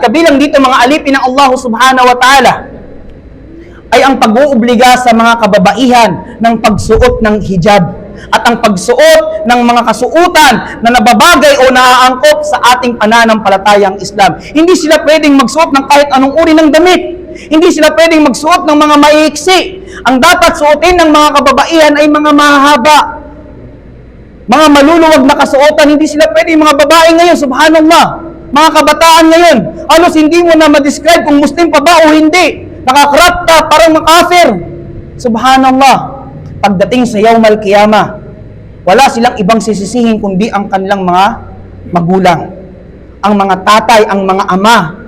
Kabilang dito mga alipin ng Allah subhanahu wa ta'ala ay ang pag-uubliga sa mga kababaihan ng pagsuot ng hijab at ang pagsuot ng mga kasuutan na nababagay o naaangkop sa ating pananampalatayang Islam. Hindi sila pwedeng magsuot ng kahit anong uri ng damit. Hindi sila pwedeng magsuot ng mga maiiksi. Ang dapat suotin ng mga kababaihan ay mga mahaba, mga maluluwag na kasuotan, hindi sila pwede, mga babae ngayon, subhanallah, mga kabataan ngayon, alos hindi mo na ma-describe kung Muslim pa ba o hindi. Nakakrap ka, parang makafir. Subhanallah, pagdating sa yawmal kiyama, wala silang ibang sisisihin kundi ang kanilang mga magulang. Ang mga tatay, ang mga ama,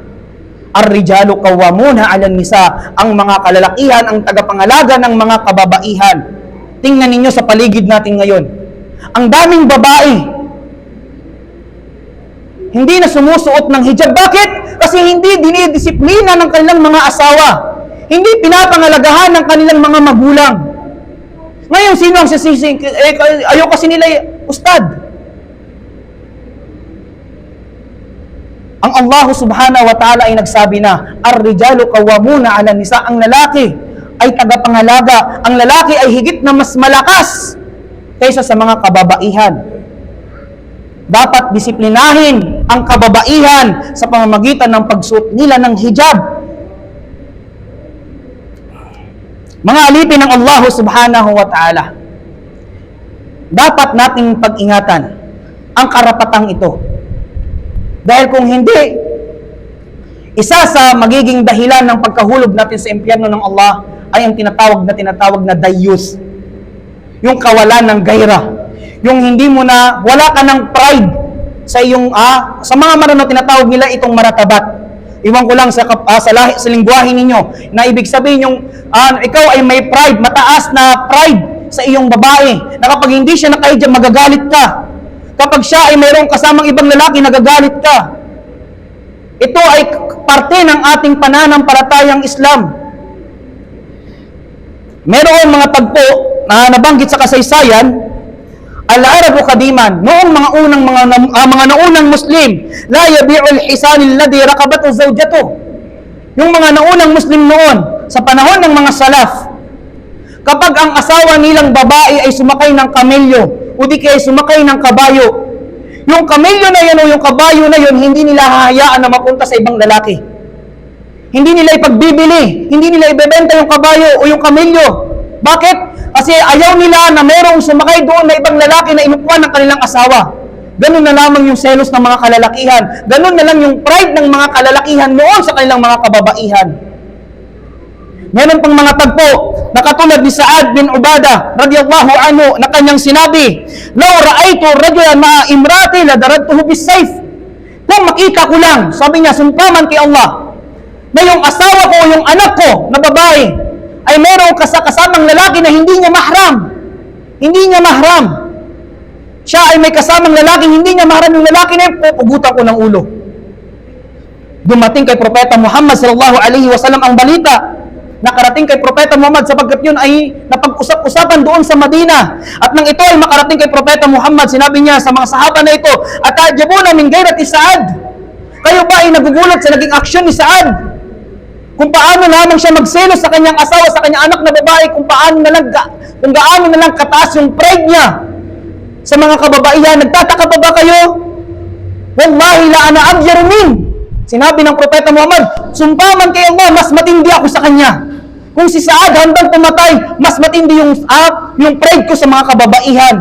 Ar-rijalu kawamuna 'alan nisa, ang mga kalalakihan ang tagapangalaga ng mga kababaihan. Tingnan ninyo sa paligid natin ngayon. Ang daming babae hindi na sumusuot ng hijab. Bakit? Kasi hindi dinidisiplina ng kanilang mga asawa. Hindi pinapangalagahan ng kanilang mga magulang. Ngayon, sino ang sisisi? Eh, ayaw kasi nila, ustad. Ang Allah subhanahu wa ta'ala ay nagsabi na, Ar-rijalu kawamuna ala nisa, ang lalaki ay tagapangalaga, ang lalaki ay higit na mas malakas kaysa sa mga kababaihan. Dapat disiplinahin ang kababaihan sa pamamagitan ng pagsuot nila ng hijab. Mga alipin ng Allah subhanahu wa ta'ala, dapat nating pag-ingatan ang karapatang ito. Dahil kung hindi, isa sa magiging dahilan ng pagkahulog natin sa impyerno ng Allah ay ang tinatawag na tinatawag na dayus. Yung kawalan ng gaira. Yung hindi mo na, wala ka ng pride sa iyong, ah, sa mga marano tinatawag nila itong maratabat. Iwan ko lang sa, ah, sa, lahi, sa lingwahe ninyo na ibig sabihin yung ah, ikaw ay may pride, mataas na pride sa iyong babae na kapag hindi siya nakahijab, magagalit ka. Kapag siya ay mayroong kasamang ibang lalaki, nagagalit ka. Ito ay parte ng ating pananampalatayang Islam. Meron mga tagpo na nabanggit sa kasaysayan, Al-Arabu kadiman, noong mga unang mga ah, mga naunang Muslim, la yabi'ul hisan alladhi raqabatu zawjatu. Yung mga naunang Muslim noon, sa panahon ng mga salaf, kapag ang asawa nilang babae ay sumakay ng kamelyo, o di kaya sumakay ng kabayo, yung kamelyo na yun o yung kabayo na yun, hindi nila hahayaan na mapunta sa ibang lalaki. Hindi nila ipagbibili, hindi nila ibebenta yung kabayo o yung kamelyo. Bakit? Kasi ayaw nila na merong sumakay doon na ibang lalaki na inupuan ng kanilang asawa. Ganun na lamang yung selos ng mga kalalakihan. Ganun na lang yung pride ng mga kalalakihan noon sa kanilang mga kababaihan. Meron pang mga tagpo na katulad ni Sa'ad bin Ubada radiyallahu anhu na kanyang sinabi, Law ra'aytu rajulan ma'a imrati la daradtuhu bis-sayf. Kung makita ko lang, sabi niya, sumpaman kay Allah, na yung asawa ko yung anak ko na babae ay mayroong kasamang lalaki na hindi niya mahram. Hindi niya mahram. Siya ay may kasamang lalaki, hindi niya mahram yung lalaki na yun, pupugutan ko ng ulo. Dumating kay Propeta Muhammad sallallahu alaihi wasallam ang balita nakarating kay Propeta Muhammad sapagkat yun ay napag-usap-usapan doon sa Madina. At nang ito ay makarating kay Propeta Muhammad, sinabi niya sa mga sahaba na ito, At tajabuna min gairati Saad. Kayo ba ay nagugulat sa naging aksyon ni Saad? Kung paano lamang siya magselos sa kanyang asawa, sa kanyang anak na babae, kung paano na lang, kung gaano na lang kataas yung pride niya sa mga kababaihan. Nagtataka pa ba kayo? Wallahi la ana abyaru min. Sinabi ng Propeta Muhammad, sumpaman kay Allah, mas matindi ako sa kanya. Kung si Saad handang pumatay, mas matindi yung, ah, yung pride ko sa mga kababaihan.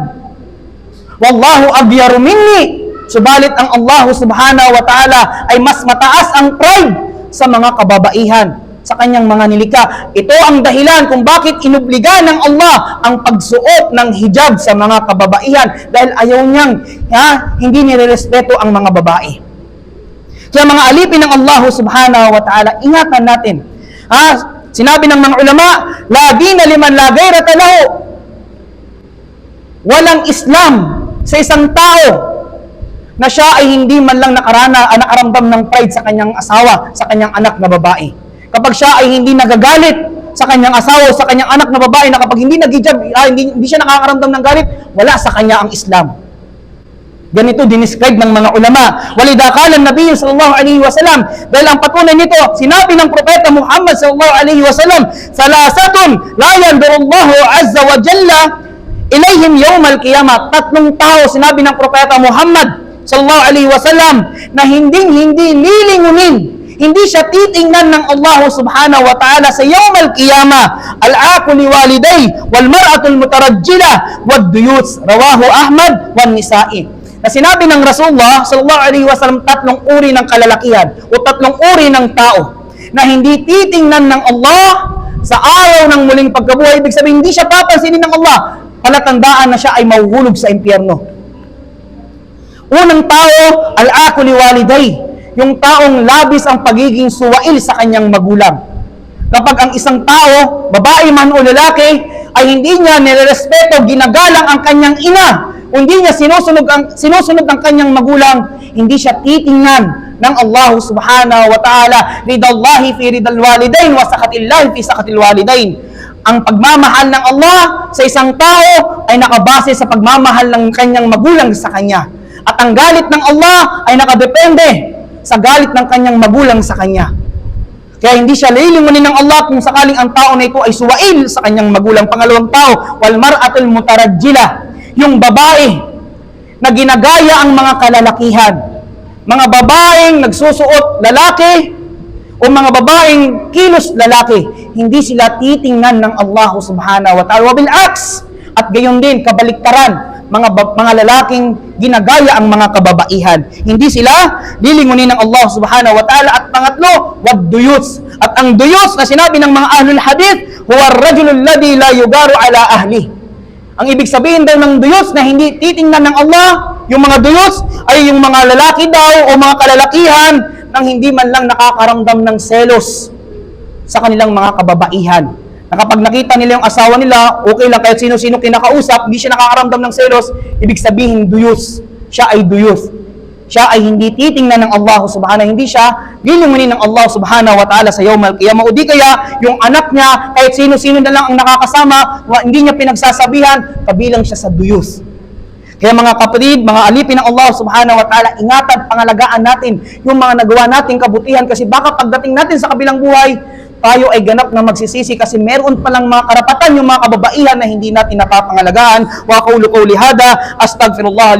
Wallahu abyaru minni. Subalit ang Allah subhanahu wa ta'ala ay mas mataas ang pride sa mga kababaihan sa kanyang mga nilika. Ito ang dahilan kung bakit inubliga ng Allah ang pagsuot ng hijab sa mga kababaihan dahil ayaw niyang ha, hindi nirerespeto ang mga babae. Kaya mga alipin ng Allah subhanahu wa ta'ala, ingatan natin. Ha? Sinabi ng mga ulama, la dina liman la gairata lahu. Walang Islam sa isang tao na siya ay hindi man lang nakarana, ah, nakaramdam ng pride sa kanyang asawa, sa kanyang anak na babae. Kapag siya ay hindi nagagalit sa kanyang asawa, sa kanyang anak na babae, na kapag hindi nag ah, hindi, hindi siya nakakaramdam ng galit, wala sa kanya ang Islam. Ganito dinescribe ng mga ulama. Walida qala an-nabiy sallallahu alaihi wasallam dahil ang patunay nito sinabi ng propeta Muhammad sallallahu alaihi wasallam salasatun la yanzurullahu azza wa jalla ilayhim yawm al-qiyamah tatlong tao sinabi ng propeta Muhammad sallallahu alaihi wasallam na hindi hindi lilingunin hindi siya titingnan ng Allah subhanahu wa ta'ala sa yawm al-qiyamah al-aqu li waliday wal mar'atu al-mutarajjila wad duyus rawahu Ahmad wan Nisa'i na sinabi ng Rasulullah sallallahu alaihi wasallam tatlong uri ng kalalakihan o tatlong uri ng tao na hindi titingnan ng Allah sa araw ng muling pagkabuhay. Ibig sabihin hindi siya papansinin ng Allah. Palatandaan na siya ay mahuhulog sa impyerno Unang tao, al-ako liwaliday. Yung taong labis ang pagiging suwail sa kanyang magulang. Kapag ang isang tao, babae man o lalaki, ay hindi niya nirerespeto, ginagalang ang kanyang ina, hindi niya sinusunod ang, sinusunod ang kanyang magulang, hindi siya titingnan ng Allah subhanahu wa ta'ala, ridallahi fi ridal walidain, wa sakatillahi fi sakatil walidain. Ang pagmamahal ng Allah sa isang tao ay nakabase sa pagmamahal ng kanyang magulang sa kanya. At ang galit ng Allah ay nakadepende sa galit ng kanyang magulang sa kanya. Kaya hindi siya lilingunin ng Allah kung sakaling ang tao na ito ay suwail sa kanyang magulang. Pangalawang tao, wal mar'atul mutarajjila. Yung babae na ginagaya ang mga kalalakihan. Mga babaeng nagsusuot lalaki o mga babaeng kilos lalaki. Hindi sila titingnan ng Allah subhanahu wa ta'ala. Wabil aks. At gayon din, kabaliktaran mga mga lalaking ginagaya ang mga kababaihan. Hindi sila lilingunin ng Allah Subhanahu wa Ta'ala at pangatlo, wad duyus. At ang duyus na sinabi ng mga ahlul hadith, huwa ar-rajulul ladhi la yugaru ala ahli. Ang ibig sabihin daw ng duyos na hindi titingnan ng Allah, yung mga duyos ay yung mga lalaki daw o mga kalalakihan nang hindi man lang nakakaramdam ng selos sa kanilang mga kababaihan na kapag nakita nila yung asawa nila, okay lang kahit sino-sino kinakausap, hindi siya nakakaramdam ng selos, ibig sabihin duyos. Siya ay duyos. Siya ay hindi titingnan ng Allah subhanahu hindi siya lilingunin ng Allah subhanahu wa ta'ala sa yawmal qiyamah. O di kaya, yung anak niya, kahit sino-sino na lang ang nakakasama, hindi niya pinagsasabihan, kabilang siya sa duyos. Kaya mga kapatid, mga alipin ng Allah subhanahu wa ta'ala, ingatan, pangalagaan natin yung mga nagawa nating kabutihan kasi baka pagdating natin sa kabilang buhay, tayo ay ganap na magsisisi kasi meron palang mga karapatan yung mga kababaihan na hindi natin napapangalagaan. Wa qawlu qawli hada, astaghfirullah li